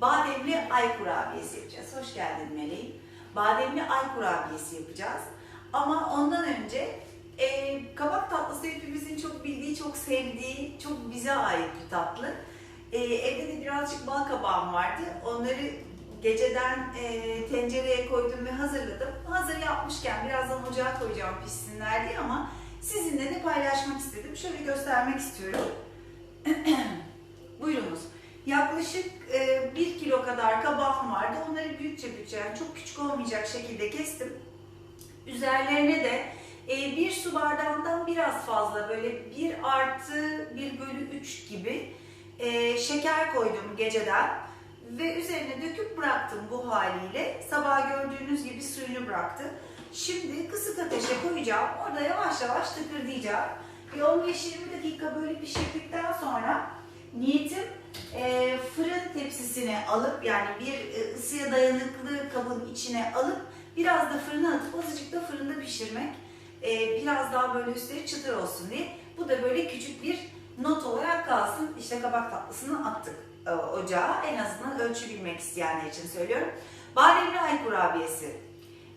bademli ay kurabiyesi yapacağız. Hoş geldin Meleğim. Bademli ay kurabiyesi yapacağız. Ama ondan önce e, kabak tatlısı hepimizin çok bildiği, çok sevdiği, çok bize ait bir tatlı. E, evde de birazcık bal kabağım vardı. Onları geceden e, tencereye koydum ve hazırladım. Hazır yapmışken birazdan ocağa koyacağım pişsinler diye ama sizinle de paylaşmak istedim. Şöyle göstermek istiyorum. Buyurunuz. Yaklaşık e, 1 kilo kadar kabağım vardı. Onları büyükçe büyükçe yani çok küçük olmayacak şekilde kestim. Üzerlerine de e, bir su bardağından biraz fazla böyle 1 artı 1 bölü 3 gibi e, şeker koydum geceden ve üzerine döküp bıraktım bu haliyle. Sabah gördüğünüz gibi suyunu bıraktı. Şimdi kısık ateşe koyacağım. Orada yavaş yavaş tıkırdayacak. Bir 15-20 dakika böyle pişirdikten sonra niyetim e, fırın tepsisine alıp yani bir e, ısıya dayanıklı kabın içine alıp biraz da fırına atıp azıcık da fırında pişirmek. E, biraz daha böyle üstleri çıtır olsun diye. Bu da böyle küçük bir not olarak kalsın. İşte kabak tatlısını attık e, ocağa. En azından ölçü bilmek isteyenler için söylüyorum. Bademli ay kurabiyesi.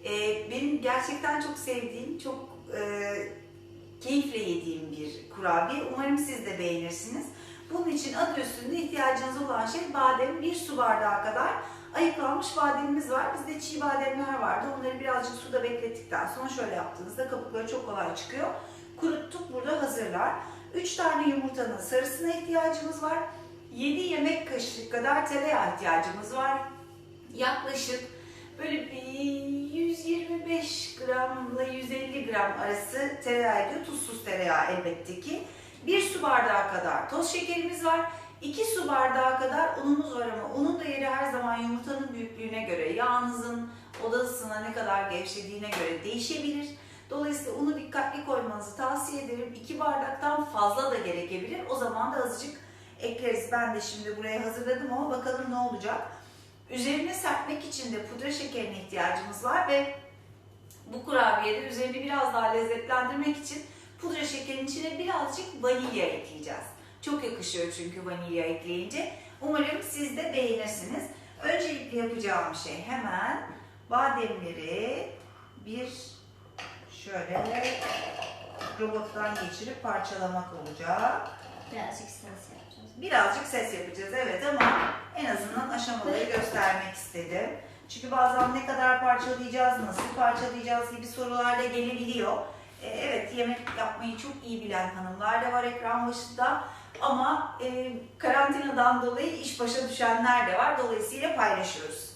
E, benim gerçekten çok sevdiğim, çok e, keyifle yediğim bir kurabiye. Umarım siz de beğenirsiniz. Bunun için adı üstünde ihtiyacınız olan şey badem. Bir su bardağı kadar ayıklanmış bademimiz var. Bizde çiğ bademler vardı. Onları birazcık suda beklettikten sonra şöyle yaptığınızda kabukları çok kolay çıkıyor. Kuruttuk burada hazırlar. 3 tane yumurtanın sarısına ihtiyacımız var. 7 yemek kaşığı kadar tereyağı ihtiyacımız var. Yaklaşık böyle bir 125 gramla 150 gram arası tereyağı ediyor. Tuzsuz tereyağı elbette ki. 1 su bardağı kadar toz şekerimiz var. 2 su bardağı kadar unumuz var ama unun da yeri her zaman yumurtanın büyüklüğüne göre, yağınızın oda ısısına ne kadar gevşediğine göre değişebilir. Dolayısıyla unu dikkatli koymanızı tavsiye ederim. 2 bardaktan fazla da gerekebilir. O zaman da azıcık ekleriz. Ben de şimdi buraya hazırladım ama bakalım ne olacak. Üzerine serpmek için de pudra şekerine ihtiyacımız var ve bu kurabiyede üzerini biraz daha lezzetlendirmek için pudra şekerinin içine birazcık vanilya ekleyeceğiz. Çok yakışıyor çünkü vanilya ekleyince. Umarım siz de beğenirsiniz. Öncelikle yapacağım şey hemen bademleri bir şöyle robottan geçirip parçalamak olacak. Birazcık ses yapacağız. Birazcık ses yapacağız evet ama en azından aşamaları göstermek istedim. Çünkü bazen ne kadar parçalayacağız, nasıl parçalayacağız gibi sorular da gelebiliyor. Ee, evet yemek yapmayı çok iyi bilen hanımlar da var ekran başında. Ama e, karantinadan dolayı iş başa düşenler de var. Dolayısıyla paylaşıyoruz.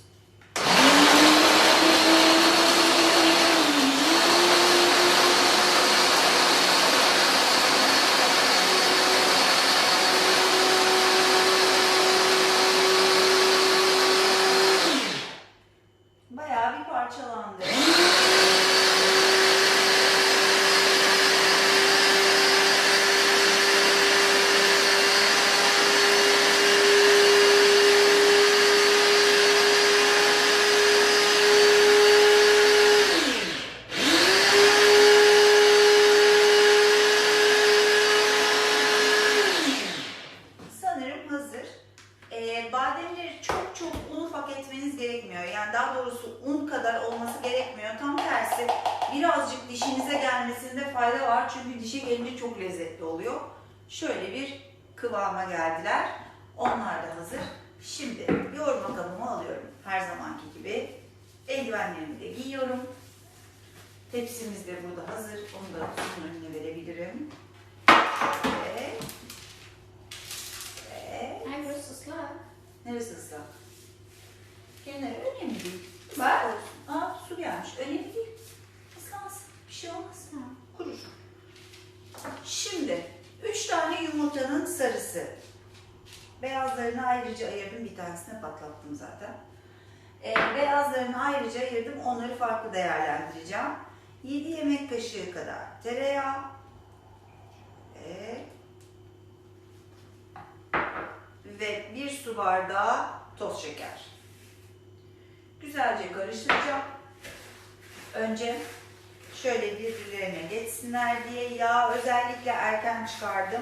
Bayağı bir parçalandı. Sanırım hazır. Ee, bademleri çok çok un ufak etmeniz gerekmiyor. Yani daha doğrusu un kadar olması gerekmiyor. Tam tersi birazcık dişinize gelmesinde fayda var. Çünkü dişe gelince lezzetli oluyor. Şöyle bir kıvama geldiler. Onlar da hazır. Şimdi yoğurma kabımı alıyorum. Her zamanki gibi. Eldivenlerimi de giyiyorum. Tepsimiz de burada hazır. Onu da önüne verebilirim. Ve ve Ay burası ıslak. neresi ıslak? Kenarı önemli değil. Bak. Aa su gelmiş. Önemli değil. Islansın. Bir şey olmaz. Tamam. Kurur. Şimdi üç tane yumurtanın sarısı. Beyazlarını ayrıca ayırdım. Bir tanesini patlattım zaten. Ee, beyazlarını ayrıca ayırdım. Onları farklı değerlendireceğim. 7 yemek kaşığı kadar tereyağı. Ve ve bir su bardağı toz şeker. Güzelce karıştıracağım. Önce şöyle birbirlerine geçsinler diye yağ özellikle erken çıkardım.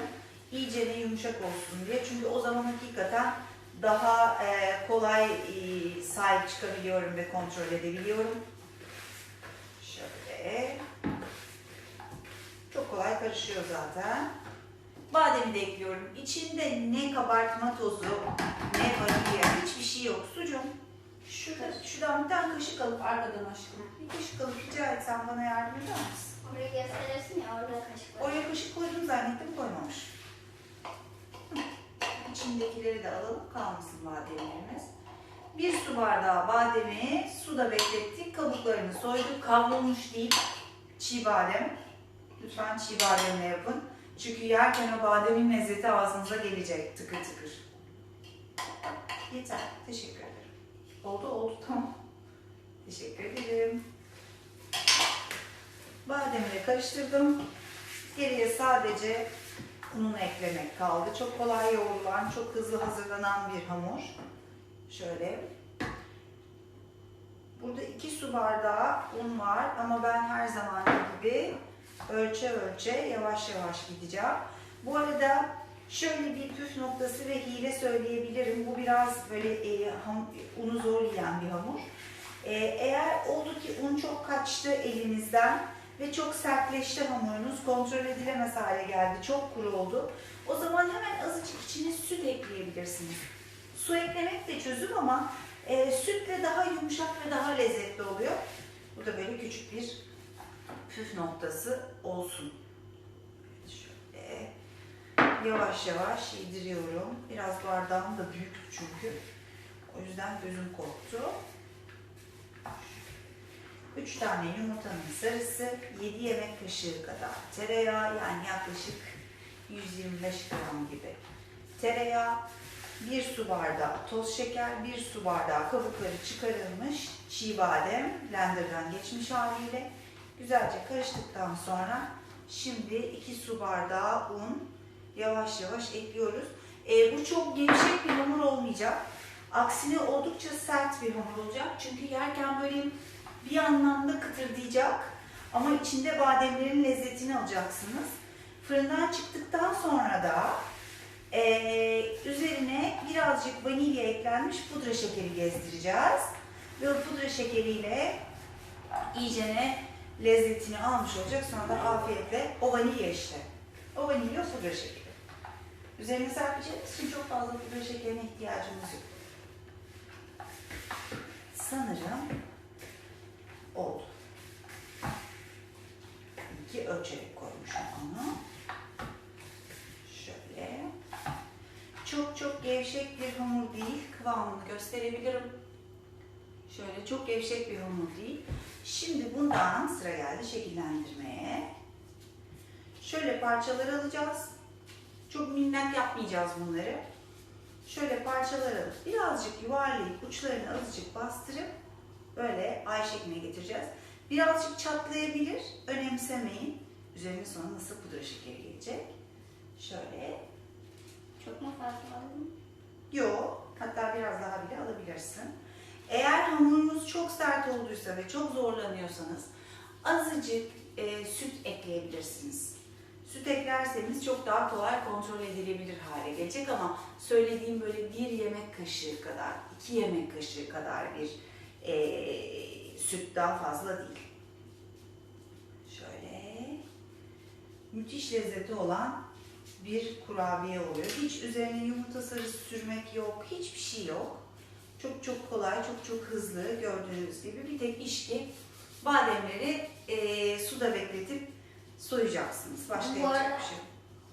İyice de yumuşak olsun diye. Çünkü o zaman hakikaten daha e, kolay e, sahip çıkabiliyorum ve kontrol edebiliyorum. Şöyle. Çok kolay karışıyor zaten. Bademi de ekliyorum. İçinde ne kabartma tozu, ne vanilya, hiçbir şey yok. Sucum. Şurada, şuradan bir tane kaşık alıp arkadan aşkım. Bir kaşık alıp rica etsem bana yardım eder misin? Orayı gösterirsin ya orada kaşık var. Oraya kaşık koydum zannettim koymamış. İçindekileri de alalım kalmasın bademlerimiz. Bir su bardağı bademi suda beklettik. Kabuklarını soyduk. Kavrulmuş değil. Çiğ badem. Lütfen çiğ bademle yapın. Çünkü yerken o bademin lezzeti ağzınıza gelecek tıkır tıkır. Yeter. Teşekkür ederim. Oldu oldu tamam. Teşekkür ederim. Bademle karıştırdım. Geriye sadece ununu eklemek kaldı. Çok kolay yoğrulan, çok hızlı hazırlanan bir hamur. Şöyle. Burada iki su bardağı un var ama ben her zaman gibi ölçe ölçe yavaş yavaş gideceğim. Bu arada şöyle bir püf noktası ve hile söyleyebilirim. Bu biraz böyle e, ham, unu zor yiyen bir hamur. E, eğer oldu ki un çok kaçtı elinizden ve çok sertleşti hamurunuz, kontrol edilemez hale geldi, çok kuru oldu. O zaman hemen azıcık içine süt ekleyebilirsiniz. Su eklemek de çözüm ama e, sütle daha yumuşak ve daha lezzetli oluyor. Bu da böyle küçük bir püf noktası olsun. Şöyle yavaş yavaş yediriyorum. Biraz bardağım da büyük çünkü. O yüzden gözüm korktu. 3 tane yumurtanın sarısı, 7 yemek kaşığı kadar tereyağı yani yaklaşık 125 gram gibi tereyağı, 1 su bardağı toz şeker, 1 su bardağı kabukları çıkarılmış çiğ badem blenderdan geçmiş haliyle güzelce karıştıktan sonra şimdi 2 su bardağı un yavaş yavaş ekliyoruz. Ee, bu çok gevşek bir hamur olmayacak. Aksine oldukça sert bir hamur olacak. Çünkü yerken böyle bir anlamda kıtırdayacak ama içinde bademlerin lezzetini alacaksınız. Fırından çıktıktan sonra da eee, üzerine birazcık vanilya eklenmiş pudra şekeri gezdireceğiz. Ve o pudra şekeriyle iyicene lezzetini almış olacak. Sonra da afiyetle o vanilya işte. O vanilya pudra şekeri. Üzerine serpeceğimiz için çok fazla pudra şekerine ihtiyacımız yok. Sanırım oldu. İki ölçerek koymuşum onu. Şöyle. Çok çok gevşek bir hamur değil. Kıvamını gösterebilirim. Şöyle çok gevşek bir hamur değil. Şimdi bundan sıra geldi şekillendirmeye. Şöyle parçalar alacağız. Çok minnak yapmayacağız bunları. Şöyle parçalar alıp birazcık yuvarlayıp uçlarını azıcık bastırıp böyle ay şekline getireceğiz. Birazcık çatlayabilir, önemsemeyin. Üzerine sonra nasıl pudra şekeri gelecek. Şöyle. Çok mu fazla aldın? Yok, hatta biraz daha bile alabilirsin. Eğer hamurunuz çok sert olduysa ve çok zorlanıyorsanız azıcık e, süt ekleyebilirsiniz. Süt eklerseniz çok daha kolay kontrol edilebilir hale gelecek ama söylediğim böyle bir yemek kaşığı kadar, iki yemek kaşığı kadar bir e, süt daha fazla değil. Şöyle müthiş lezzeti olan bir kurabiye oluyor. Hiç üzerine yumurta sarısı sürmek yok, hiçbir şey yok. Çok çok kolay, çok çok hızlı gördüğünüz gibi. Bir tek iş ki bademleri e, suda bekletip soyacaksınız. Başka Bu yapacak bir şey.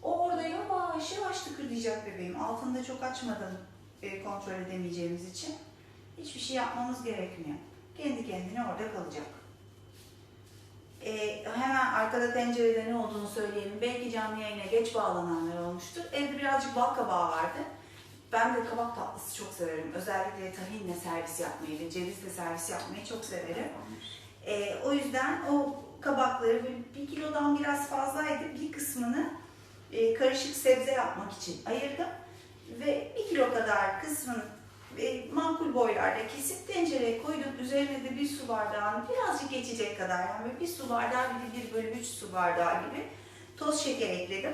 O orada yavaş yavaş tıkırdayacak bebeğim. Altında çok açmadan e, kontrol edemeyeceğimiz için hiçbir şey yapmamız gerekmiyor. Kendi kendine orada kalacak. E, hemen arkada tencerede ne olduğunu söyleyelim. Belki canlı yayına geç bağlananlar olmuştur. Evde birazcık bal kabağı vardı. Ben de kabak tatlısı çok severim. Özellikle tahinle servis yapmayı ve cevizle servis yapmayı çok severim. E, o yüzden o kabakları bir kilodan biraz fazlaydı. Bir kısmını e, karışık sebze yapmak için ayırdım. Ve bir kilo kadar kısmını e, makul boylarda kesip tencereye koydum. Üzerine de bir su bardağını birazcık geçecek kadar yani bir su bardağı gibi bir bölü üç su bardağı gibi toz şeker ekledim.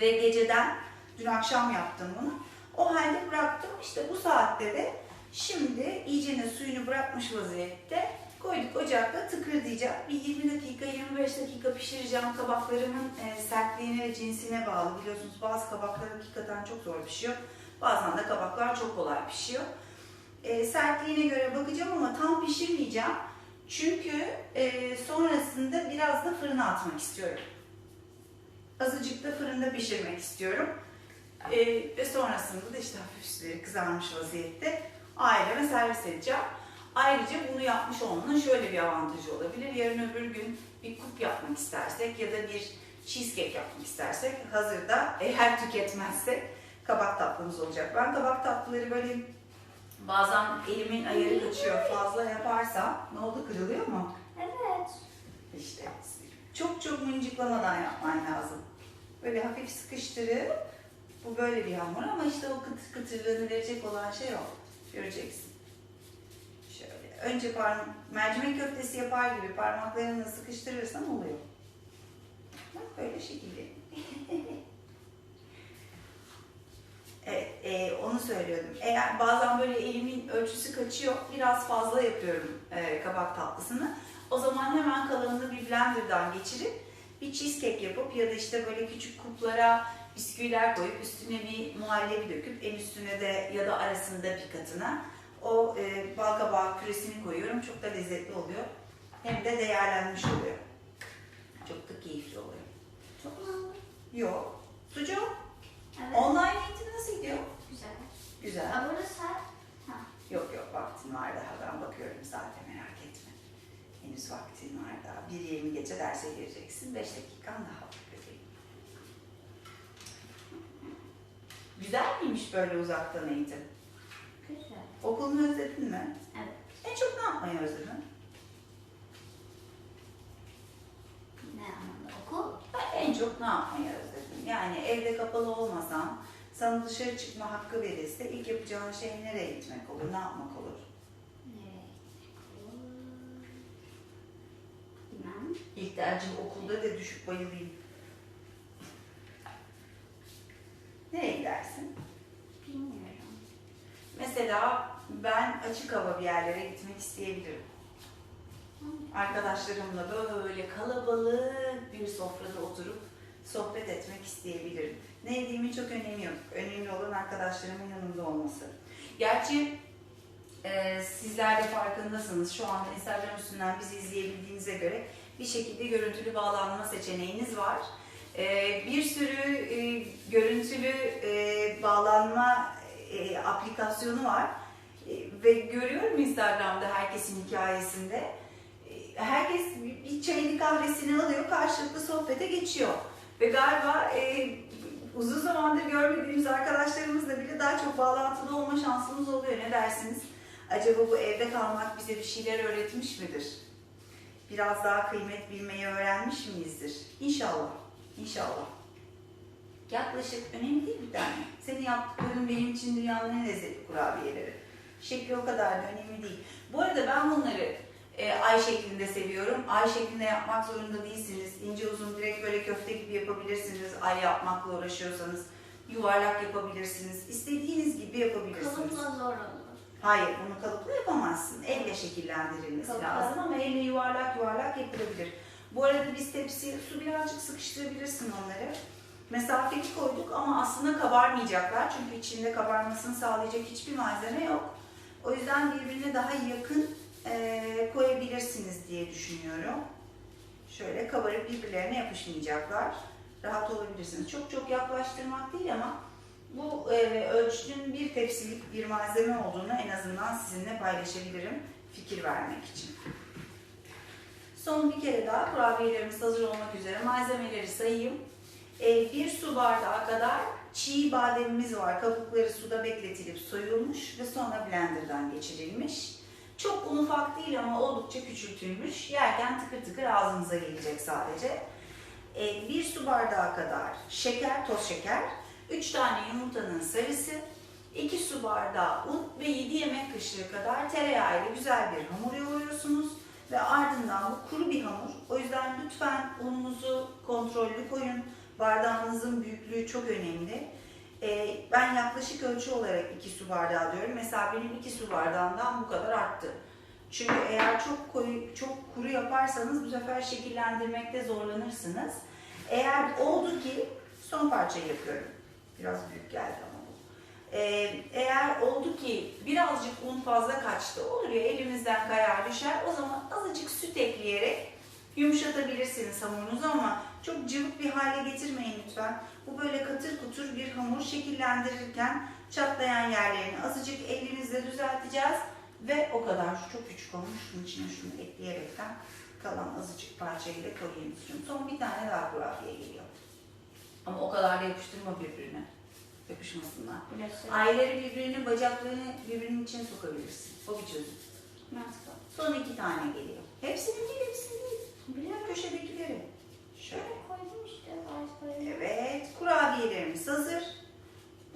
Ve geceden dün akşam yaptım bunu. O halde bıraktım. İşte bu saatte de şimdi iyicene suyunu bırakmış vaziyette koyduk ocakta tıkırdayacak. Bir 20 dakika 25 dakika pişireceğim. Kabaklarımın e, sertliğine ve cinsine bağlı. Biliyorsunuz bazı kabaklar hakikaten çok zor pişiyor. Bazen de kabaklar çok kolay pişiyor. E, sertliğine göre bakacağım ama tam pişirmeyeceğim. Çünkü e, sonrasında biraz da fırına atmak istiyorum. Azıcık da fırında pişirmek istiyorum. E, ve sonrasında da işte hafif üstleri kızarmış vaziyette aileme servis edeceğim. Ayrıca bunu yapmış olmanın şöyle bir avantajı olabilir. Yarın öbür gün bir kup yapmak istersek ya da bir cheesecake yapmak istersek hazırda eğer tüketmezsek kabak tatlımız olacak. Ben kabak tatlıları böyle bazen elimin ayarı kaçıyor fazla yaparsam ne oldu kırılıyor mu? Evet. İşte çok çok mıncıklamadan yapman lazım. Böyle hafif sıkıştırıp bu böyle bir hamur ama işte o kıtır kıtırlığını verecek olan şey o. Göreceksin. Şöyle önce parmak, mercimek köftesi yapar gibi parmaklarını sıkıştırırsan oluyor. Bak böyle şekilde. Evet, e, onu söylüyordum. Eğer bazen böyle elimin ölçüsü kaçıyor, biraz fazla yapıyorum e, kabak tatlısını. O zaman hemen kalanını bir blenderdan geçirip bir cheesecake yapıp ya da işte böyle küçük kuplara bisküviler koyup üstüne bir muhallebi döküp en üstüne de ya da arasında bir katına o e, bal kabağı püresini koyuyorum. Çok da lezzetli oluyor. Hem de değerlenmiş oluyor. Çok da keyifli oluyor. Çok mu? Yok. Sucuk. Evet. Online eğitim nasıl gidiyor? Güzel. Güzel. Aa, burada saat. Ha. Yok yok vaktim var daha ben bakıyorum zaten merak etme. Henüz vaktin var daha. 1.20 geçe derse gireceksin. 5 dakikan daha var bebeğim. Güzel miymiş böyle uzaktan eğitim? Güzel. Okulunu özledin mi? Evet. En çok ne yapmayı özledin? Ne anlamda? Okul? Ben en çok ne yapmayı özledim? Yani evde kapalı olmasan, sana dışarı çıkma hakkı verilse ilk yapacağın şey nereye gitmek olur, ne yapmak olur? Nereye gitmek olur? Bilmem. İlk tercih okulda da düşüp bayılayım. Nereye gidersin? Bilmiyorum. Mesela ben açık hava bir yerlere gitmek isteyebilirim. Arkadaşlarımla böyle kalabalık bir sofrada oturup sohbet etmek isteyebilirim. Ne yediğimin çok önemi yok. Önemli olan arkadaşlarımın yanında olması. Gerçi e, sizler de farkındasınız. Şu anda Instagram üstünden bizi izleyebildiğinize göre bir şekilde görüntülü bağlanma seçeneğiniz var. E, bir sürü e, görüntülü e, bağlanma e, aplikasyonu var. E, ve görüyorum Instagram'da herkesin hikayesinde. E, herkes bir çayını kahvesini alıyor, karşılıklı sohbete geçiyor. Ve galiba e, uzun zamandır görmediğimiz arkadaşlarımızla bile daha çok bağlantılı olma şansımız oluyor. Ne dersiniz? Acaba bu evde kalmak bize bir şeyler öğretmiş midir? Biraz daha kıymet bilmeyi öğrenmiş miyizdir? İnşallah. İnşallah. Yaklaşık önemli değil bir tane. Senin yaptıkların benim için dünyanın en lezzetli kurabiyeleri. Şekli o kadar da önemli değil. Bu arada ben bunları e, ay şeklinde seviyorum. Ay şeklinde yapmak zorunda değilsiniz. İnce uzun direkt böyle köfte gibi yapabilirsiniz. Ay yapmakla uğraşıyorsanız yuvarlak yapabilirsiniz. İstediğiniz gibi yapabilirsiniz. Kalıpla zor olur. Hayır, bunu kalıpla yapamazsın. Elle şekillendirilmesi Kalıpla. lazım ama elle yuvarlak yuvarlak yapılabilir. Bu arada biz tepsiye su birazcık sıkıştırabilirsin onları. Mesafeli koyduk ama aslında kabarmayacaklar. Çünkü içinde kabarmasını sağlayacak hiçbir malzeme yok. O yüzden birbirine daha yakın eee, koyabilirsiniz diye düşünüyorum. Şöyle kabarıp birbirlerine yapışmayacaklar. Rahat olabilirsiniz. Çok çok yaklaştırmak değil ama bu e, ölçünün bir tepsilik bir malzeme olduğunu en azından sizinle paylaşabilirim fikir vermek için. Son bir kere daha kurabiyelerimiz hazır olmak üzere malzemeleri sayayım. E, bir su bardağı kadar çiğ bademimiz var. Kabukları suda bekletilip soyulmuş ve sonra blenderdan geçirilmiş. Çok un ufak değil ama oldukça küçültülmüş. Yerken tıkır tıkır ağzınıza gelecek sadece. E, bir su bardağı kadar şeker, toz şeker, 3 tane yumurtanın sarısı, 2 su bardağı un ve 7 yemek kaşığı kadar tereyağı ile güzel bir hamur yoğuruyorsunuz. Ve ardından bu kuru bir hamur. O yüzden lütfen ununuzu kontrollü koyun. Bardağınızın büyüklüğü çok önemli. Ee, ben yaklaşık ölçü olarak 2 su bardağı diyorum. Mesela benim 2 su bardağından bu kadar arttı. Çünkü eğer çok koyu, çok kuru yaparsanız bu sefer şekillendirmekte zorlanırsınız. Eğer oldu ki son parçayı yapıyorum. Biraz büyük geldi ama bu. Ee, eğer oldu ki birazcık un fazla kaçtı olur ya elimizden kayar düşer o zaman azıcık süt ekleyerek yumuşatabilirsiniz hamurunuzu ama çok cıvık bir hale getirmeyin lütfen. Bu böyle katır kutur bir hamur şekillendirirken çatlayan yerlerini azıcık elimizle düzelteceğiz ve o kadar şu çok küçük olmuş şunun içine şunu ekleyerekten kalan azıcık parçayı da koyayım istiyorum. Son bir tane daha kurabiye geliyor. Ama o kadar da yapıştırma birbirine. Yapışmasınlar. Burası. Ayları birbirinin bacaklarını birbirinin içine sokabilirsin. O bir çözüm. Nasıl? Son iki tane geliyor. Hepsini değil, hepsini değil. Biliyorum köşedekileri. Şöyle. Koydum işte. Evet, kurabiyelerimiz hazır.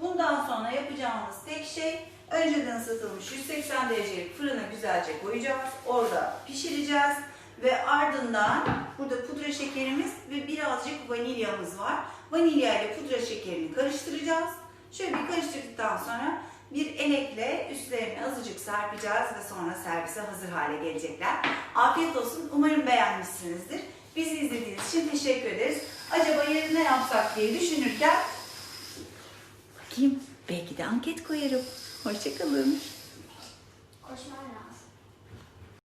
Bundan sonra yapacağımız tek şey önceden ısıtılmış 180 derecelik fırına güzelce koyacağız. Orada pişireceğiz ve ardından burada pudra şekerimiz ve birazcık vanilyamız var. Vanilya ile pudra şekerini karıştıracağız. Şöyle bir karıştırdıktan sonra bir elekle üstlerine azıcık serpeceğiz ve sonra servise hazır hale gelecekler. Afiyet olsun. Umarım beğenmişsinizdir. Bizi izlediğiniz için teşekkür ederiz. Acaba yerine ne yapsak diye düşünürken bakayım belki de anket koyarım. Hoşçakalın. Koşman lazım.